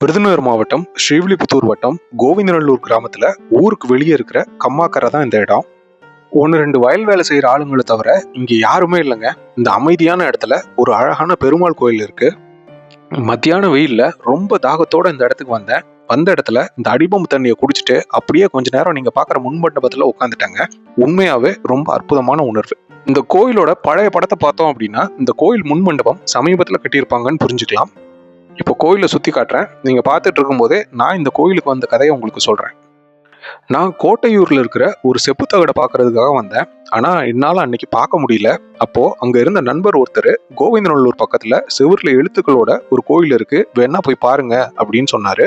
விருதுநகர் மாவட்டம் ஸ்ரீவில்லிபுத்தூர் வட்டம் கோவிந்தநல்லூர் கிராமத்தில் ஊருக்கு வெளியே இருக்கிற கம்மாக்கரை தான் இந்த இடம். ஒன்று ரெண்டு வயல் வேலை செய்கிற ஆளுங்களை தவிர இங்கே யாருமே இல்லைங்க. இந்த அமைதியான இடத்துல ஒரு அழகான பெருமாள் கோயில் இருக்குது மத்தியான வெயில்ல ரொம்ப தாகத்தோடு இந்த இடத்துக்கு வந்தேன். வந்த இடத்துல இந்த அடிபம்பு தண்ணியை குடிச்சிட்டு அப்படியே கொஞ்ச நேரம் நீங்கள் பார்க்குற முன் மண்டபத்தில் உட்காந்துட்டாங்க உண்மையாகவே ரொம்ப அற்புதமான உணர்வு. இந்த கோயிலோட பழைய படத்தை பார்த்தோம் அப்படின்னா இந்த கோயில் முன்மண்டபம் சமீபத்தில் கட்டியிருப்பாங்கன்னு புரிஞ்சுக்கலாம். இப்போ கோயிலை சுற்றி காட்டுறேன். நீங்கள் பார்த்துட்டு இருக்கும்போதே நான் இந்த கோயிலுக்கு வந்த கதையை உங்களுக்கு சொல்கிறேன் நான் கோட்டையூரில் இருக்கிற ஒரு செப்புத்தகடை பார்க்கறதுக்காக வந்தேன். ஆனால் என்னால் அன்னைக்கு பார்க்க முடியல. அப்போது அங்கே இருந்த நண்பர் ஒருத்தர் கோவிந்தநல்லூர் பக்கத்தில் செவரில் எழுத்துக்களோட ஒரு கோயில் இருக்குது வேணா போய் பாருங்க அப்படின்னு சொன்னார்.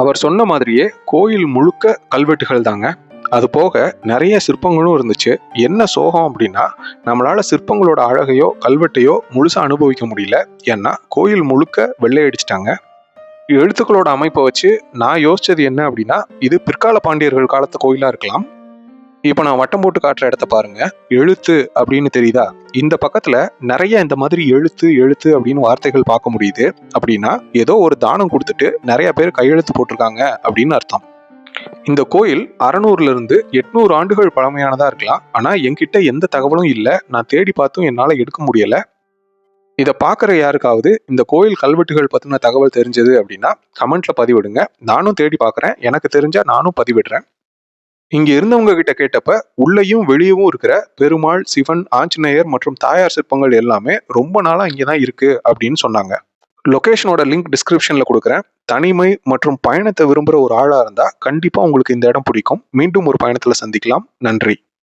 அவர் சொன்ன மாதிரியே கோயில் முழுக்க கல்வெட்டுகள் தாங்க. அது போக நிறைய சிற்பங்களும் இருந்துச்சு. என்ன சோகம் அப்படின்னா நம்மளால சிற்பங்களோட அழகையோ கல்வெட்டையோ முழுசாக அனுபவிக்க முடியல. ஏன்னா கோயில் முழுக்க வெள்ளை அடிச்சிட்டாங்க எழுத்துக்களோட அமைப்பை வச்சு நான் யோசிச்சது என்ன அப்படின்னா இது பிற்கால பாண்டியர்கள் காலத்து கோயிலாக இருக்கலாம். இப்போ நான் வட்டம் போட்டு காட்டுற இடத்த பாருங்க. எழுத்து அப்படின்னு தெரியுதா? இந்த பக்கத்துல நிறைய இந்த மாதிரி எழுத்து எழுத்து அப்படின்னு வார்த்தைகள் பார்க்க முடியுது. அப்படின்னா ஏதோ ஒரு தானம் கொடுத்துட்டு நிறைய பேர் கையெழுத்து போட்டிருக்காங்க அப்படின்னு அர்த்தம். இந்த கோயில் அறநூறுலேருந்து எட்நூறு ஆண்டுகள் பழமையானதாக இருக்கலாம். ஆனால் என்கிட்ட எந்த தகவலும் இல்லை. நான் தேடி பார்த்தும் என்னால் எடுக்க முடியலை. இதை பார்க்குற யாருக்காவது இந்த கோயில் கல்வெட்டுகள் பற்றின தகவல் தெரிஞ்சது அப்படின்னா கமெண்ட்ல பதிவிடுங்க. நானும் தேடி பார்க்குறேன். எனக்கு தெரிஞ்சால் நானும் பதிவிடுறேன். இங்கே இருந்தவங்க கிட்ட கேட்டப்ப உள்ளேயும் வெளியவும் இருக்கிற பெருமாள் சிவன் ஆஞ்சநேயர் மற்றும் தாயார் சிற்பங்கள் எல்லாமே ரொம்ப நாளாக இங்கே தான் இருக்கு அப்படின்னு சொன்னாங்க. லொகேஷனோட லிங்க் டிஸ்கிரிப்ஷனில் கொடுக்குறேன். தனிமை மற்றும் பயணத்தை விரும்புகிற ஒரு ஆளாக இருந்தால் கண்டிப்பாக உங்களுக்கு இந்த இடம் பிடிக்கும். மீண்டும் ஒரு பயணத்தில் சந்திக்கலாம். நன்றி.